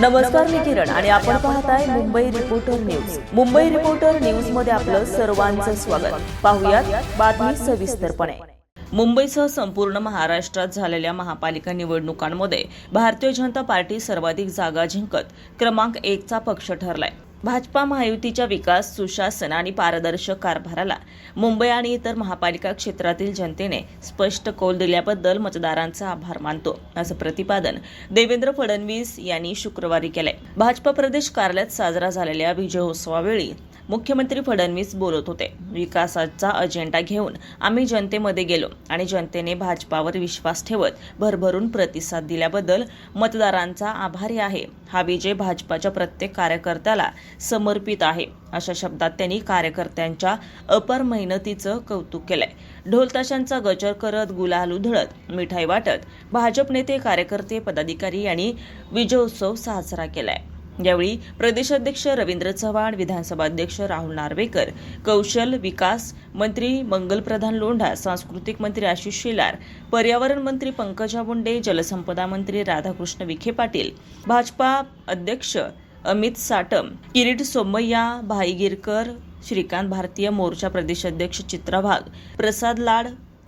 नमस्कार मी किरण आणि आपण पाहताय Mumbai reporter news Mumbai reporter न्यूजमध्ये आपलं सर्वांचं स्वागत. पाहुयात बातमी सविस्तरपणे. मुंबईसह संपूर्ण महाराष्ट्रात झालेल्या महापालिका निवडणुकांमध्ये भारतीय जनता पार्टी सर्वाधिक जागा जिंकत क्रमांक एकचा पक्ष ठरलाय. भाजपा महायुतीच्या विकास सुशासन आणि पारदर्शक कारभाराला मुंबई आणि इतर महापालिका क्षेत्रातील जनतेने स्पष्ट कौल दिल्याबद्दल मतदारांचा आभार मानतो. असं प्रतिपादन देवेंद्र फडणवीस यांनी शुक्रवारी केलंय. भाजपा प्रदेश कार्यालयात साजरा झालेल्या विजयोत्सवावेळी मुख्यमंत्री फडणवीस बोलत होते. विकासाचा अजेंडा घेऊन आम्ही जनतेमध्ये गेलो आणि जनतेने भाजपावर विश्वास ठेवत भरभरून प्रतिसाद दिल्याबद्दल मतदारांचा आभारी आहे. हा विजय भाजपाच्या प्रत्येक कार्यकर्त्याला समर्पित आहे अशा शब्दात त्यांनी कार्यकर्त्यांच्या अपर मेहनतीचं कौतुक केलंय. ढोलताशांचा गजर करत गुलाल उधळत मिठाई वाटत भाजप नेते कार्यकर्ते पदाधिकारी यांनी विजयोत्सव साजरा केलाय. यावेळी प्रदेशाध्यक्ष रवींद्र चव्हाण विधानसभा अध्यक्ष राहुल नार्वेकर कौशल विकास मंत्री मंगलप्रधान लोंढा सांस्कृतिक मंत्री आशिष शेलार पर्यावरण मंत्री पंकजा मुंडे जलसंपदा मंत्री राधाकृष्ण विखे पाटील भाजपा अध्यक्ष अमित साटम किरीट सोमय्या भाई गिरकर श्रीकांत भारतीय मोर्चा प्रदेशाध्यक्ष चित्रा प्रसाद लाड